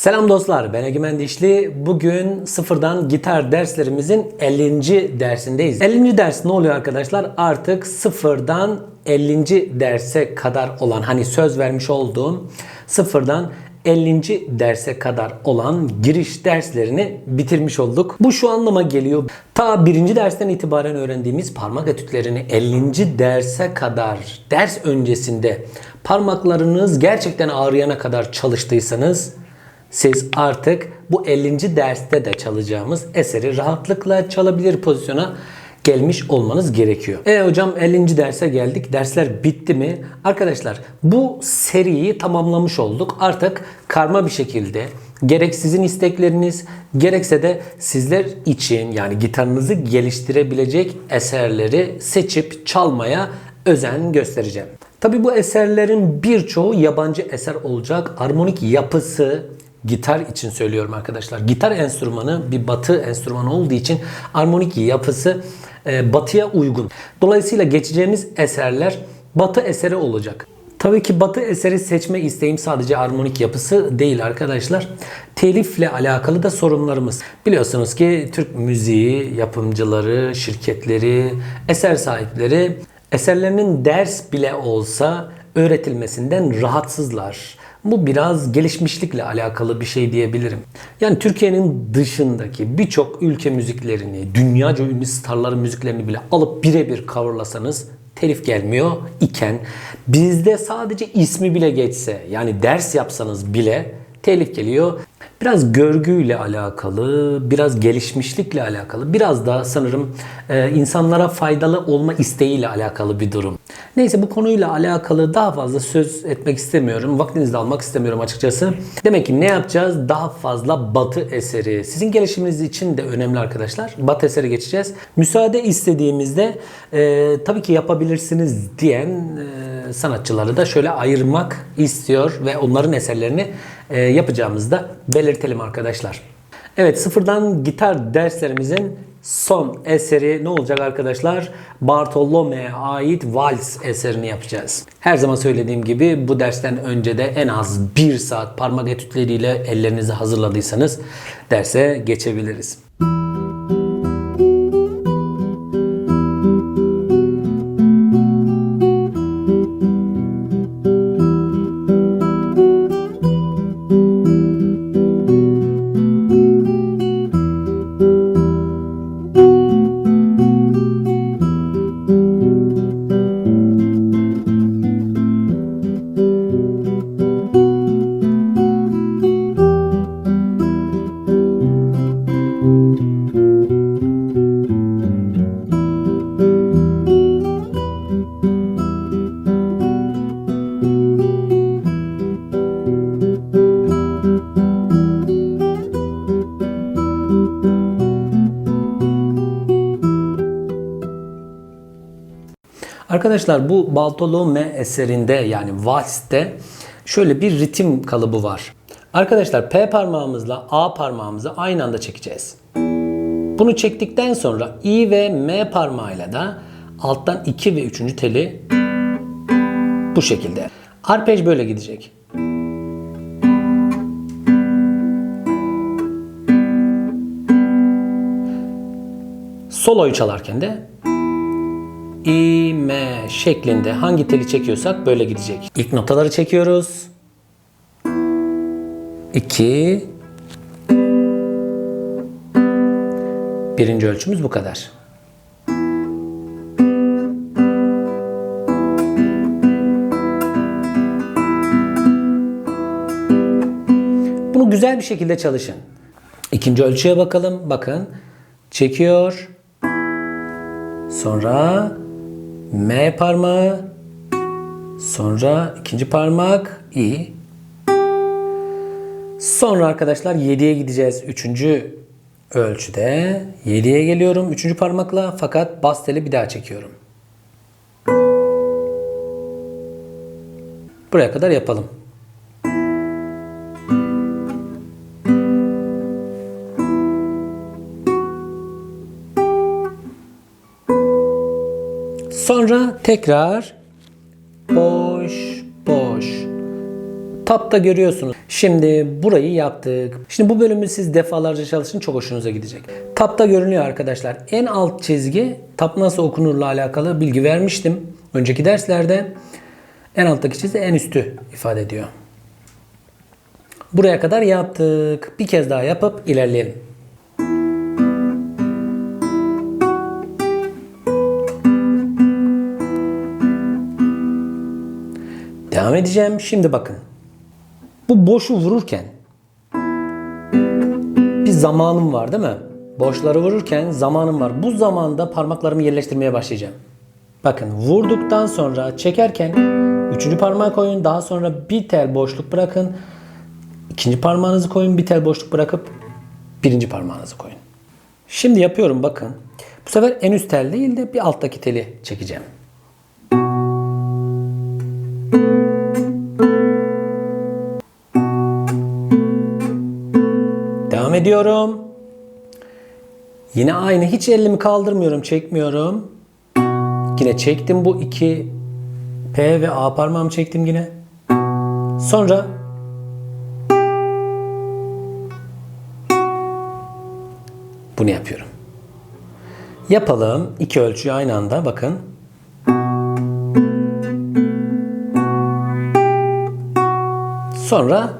Selam dostlar, ben Egemen Dişli. Bugün sıfırdan gitar derslerimizin 50. dersindeyiz. 50. ders ne oluyor arkadaşlar? Artık sıfırdan 50. derse kadar olan, hani söz vermiş olduğum sıfırdan 50. derse kadar olan giriş derslerini bitirmiş olduk. Bu şu anlama geliyor. Ta birinci dersten itibaren öğrendiğimiz parmak etütlerini 50. derse kadar ders öncesinde parmaklarınız gerçekten ağrıyana kadar çalıştıysanız siz artık bu 50. derste de çalacağımız eseri rahatlıkla çalabilir pozisyona gelmiş olmanız gerekiyor. E hocam 50. derse geldik. Dersler bitti mi? Arkadaşlar bu seriyi tamamlamış olduk. Artık karma bir şekilde gerek sizin istekleriniz gerekse de sizler için yani gitarınızı geliştirebilecek eserleri seçip çalmaya özen göstereceğim. Tabi bu eserlerin birçoğu yabancı eser olacak. Armonik yapısı, gitar için söylüyorum arkadaşlar. Gitar enstrümanı bir batı enstrümanı olduğu için armonik yapısı e, batıya uygun. Dolayısıyla geçeceğimiz eserler batı eseri olacak. Tabii ki batı eseri seçme isteğim sadece armonik yapısı değil arkadaşlar. Telifle alakalı da sorunlarımız. Biliyorsunuz ki Türk müziği yapımcıları, şirketleri, eser sahipleri eserlerinin ders bile olsa öğretilmesinden rahatsızlar. Bu biraz gelişmişlikle alakalı bir şey diyebilirim. Yani Türkiye'nin dışındaki birçok ülke müziklerini, dünyaca ünlü starların müziklerini bile alıp birebir coverlasanız telif gelmiyor iken bizde sadece ismi bile geçse yani ders yapsanız bile telif geliyor. Biraz görgüyle alakalı, biraz gelişmişlikle alakalı, biraz da sanırım e, insanlara faydalı olma isteğiyle alakalı bir durum. Neyse bu konuyla alakalı daha fazla söz etmek istemiyorum. Vaktinizi de almak istemiyorum açıkçası. Demek ki ne yapacağız? Daha fazla batı eseri. Sizin gelişiminiz için de önemli arkadaşlar. Batı eseri geçeceğiz. Müsaade istediğimizde e, tabii ki yapabilirsiniz diyen e, sanatçıları da şöyle ayırmak istiyor ve onların eserlerini e, yapacağımızda belirtelim arkadaşlar. Evet sıfırdan gitar derslerimizin son eseri ne olacak arkadaşlar? Bartolome'ye ait Vals eserini yapacağız. Her zaman söylediğim gibi bu dersten önce de en az bir saat parmak etütleriyle ellerinizi hazırladıysanız derse geçebiliriz. Arkadaşlar bu Bartolome eserinde yani valste şöyle bir ritim kalıbı var. Arkadaşlar P parmağımızla A parmağımızı aynı anda çekeceğiz. Bunu çektikten sonra I ve M parmağıyla da alttan 2 ve 3. teli bu şekilde. Arpej böyle gidecek. Soloyu çalarken de İ, M şeklinde hangi teli çekiyorsak böyle gidecek. İlk notaları çekiyoruz. 2 Birinci ölçümüz bu kadar. Bunu güzel bir şekilde çalışın. İkinci ölçüye bakalım. Bakın. Çekiyor. Sonra M parmağı, sonra ikinci parmak I. Sonra arkadaşlar 7'ye gideceğiz. Üçüncü ölçüde 7'ye geliyorum. Üçüncü parmakla fakat bas teli bir daha çekiyorum. Buraya kadar yapalım. Sonra tekrar boş boş Tapta görüyorsunuz. Şimdi burayı yaptık. Şimdi bu bölümü siz defalarca çalışın çok hoşunuza gidecek. Tapta görünüyor arkadaşlar. En alt çizgi tap nasıl okunurla alakalı bilgi vermiştim. Önceki derslerde en alttaki çizgi en üstü ifade ediyor. Buraya kadar yaptık. Bir kez daha yapıp ilerleyelim. Devam edeceğim. Şimdi bakın. Bu boşu vururken bir zamanım var değil mi? Boşları vururken zamanım var. Bu zamanda parmaklarımı yerleştirmeye başlayacağım. Bakın vurduktan sonra çekerken üçüncü parmağı koyun. Daha sonra bir tel boşluk bırakın. İkinci parmağınızı koyun. Bir tel boşluk bırakıp birinci parmağınızı koyun. Şimdi yapıyorum bakın. Bu sefer en üst tel değil de bir alttaki teli çekeceğim. Devam ediyorum. Yine aynı. Hiç elimi kaldırmıyorum, çekmiyorum. Yine çektim bu iki P ve A parmağımı çektim yine. Sonra bunu yapıyorum. Yapalım. iki ölçüyü aynı anda bakın. Sonra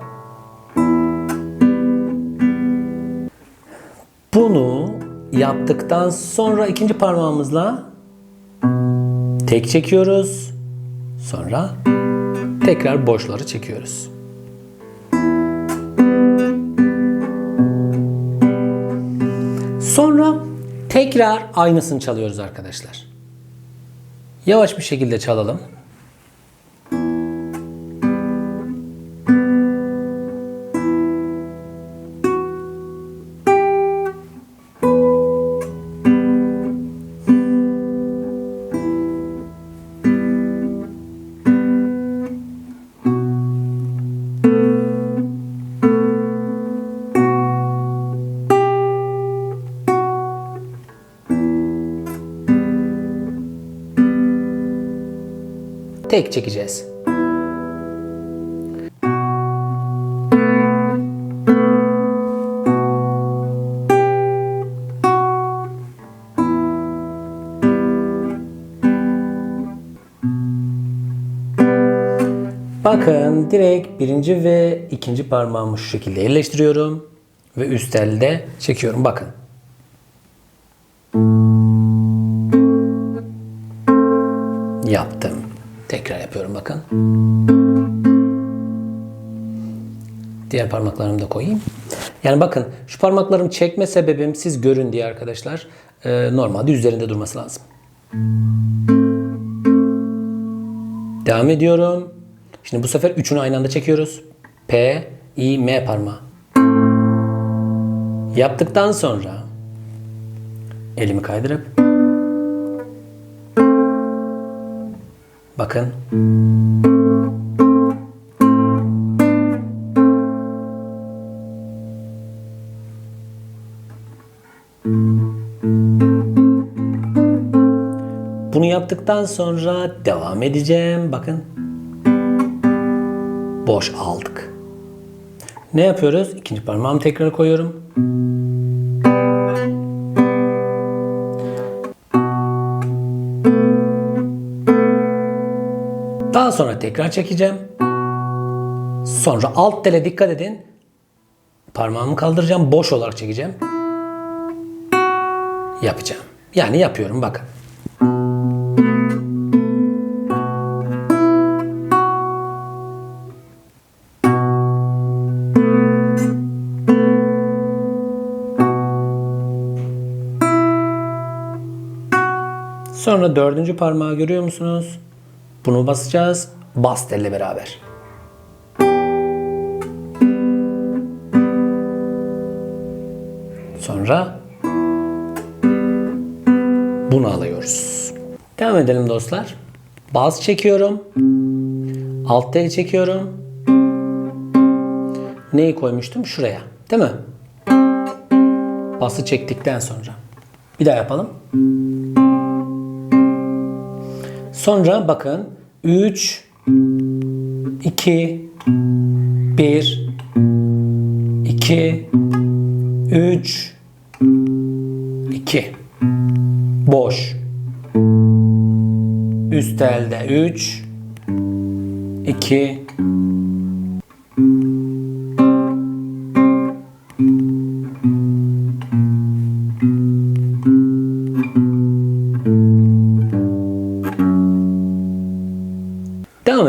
Bunu yaptıktan sonra ikinci parmağımızla tek çekiyoruz. Sonra tekrar boşları çekiyoruz. Sonra tekrar aynısını çalıyoruz arkadaşlar. Yavaş bir şekilde çalalım. Tek çekeceğiz. Bakın direkt birinci ve ikinci parmağımı şu şekilde yerleştiriyorum. Ve üst elde çekiyorum. Bakın. Yaptım. Tekrar yapıyorum bakın. Diğer parmaklarımı da koyayım. Yani bakın şu parmaklarımı çekme sebebim siz görün diye arkadaşlar. Ee, normalde üzerinde durması lazım. Devam ediyorum. Şimdi bu sefer üçünü aynı anda çekiyoruz. P, I, M parmağı. Yaptıktan sonra elimi kaydırıp bakın Bunu yaptıktan sonra devam edeceğim. Bakın. Boş aldık. Ne yapıyoruz? İkinci parmağımı tekrar koyuyorum. Daha sonra tekrar çekeceğim. Sonra alt tele dikkat edin. Parmağımı kaldıracağım. Boş olarak çekeceğim. Yapacağım. Yani yapıyorum bakın. Sonra dördüncü parmağı görüyor musunuz? Bunu basacağız. Bas telle beraber. Sonra bunu alıyoruz. Devam edelim dostlar. Bas çekiyorum. Alt tel çekiyorum. Neyi koymuştum? Şuraya. Değil mi? Bası çektikten sonra. Bir daha yapalım. Sonra bakın 3 2 1 2 3 2 Boş. Üst elde 3 2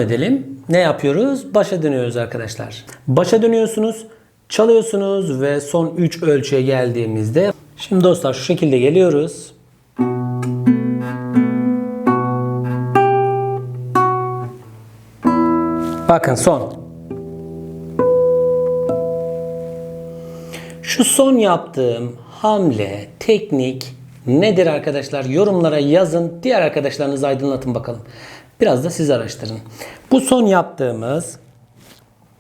edelim. Ne yapıyoruz? Başa dönüyoruz arkadaşlar. Başa dönüyorsunuz, çalıyorsunuz ve son 3 ölçüye geldiğimizde şimdi dostlar şu şekilde geliyoruz. Bakın son. Şu son yaptığım hamle, teknik nedir arkadaşlar? Yorumlara yazın. Diğer arkadaşlarınızı aydınlatın bakalım. Biraz da siz araştırın. Bu son yaptığımız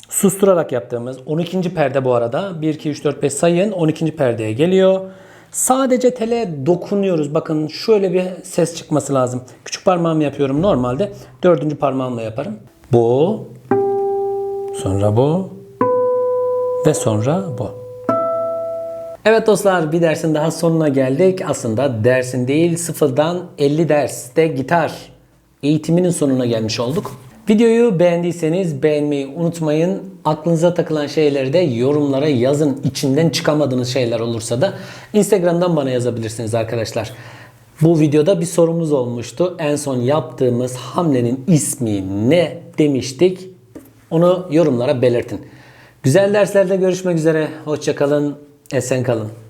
susturarak yaptığımız 12. perde bu arada. 1, 2, 3, 4, 5 sayın 12. perdeye geliyor. Sadece tele dokunuyoruz. Bakın şöyle bir ses çıkması lazım. Küçük parmağımı yapıyorum normalde. Dördüncü parmağımla yaparım. Bu. Sonra bu. Ve sonra bu. Evet dostlar bir dersin daha sonuna geldik. Aslında dersin değil sıfırdan 50 derste gitar eğitiminin sonuna gelmiş olduk. Videoyu beğendiyseniz beğenmeyi unutmayın. Aklınıza takılan şeyleri de yorumlara yazın. İçinden çıkamadığınız şeyler olursa da Instagram'dan bana yazabilirsiniz arkadaşlar. Bu videoda bir sorumuz olmuştu. En son yaptığımız hamlenin ismi ne demiştik? Onu yorumlara belirtin. Güzel derslerde görüşmek üzere. Hoşçakalın. Esen kalın.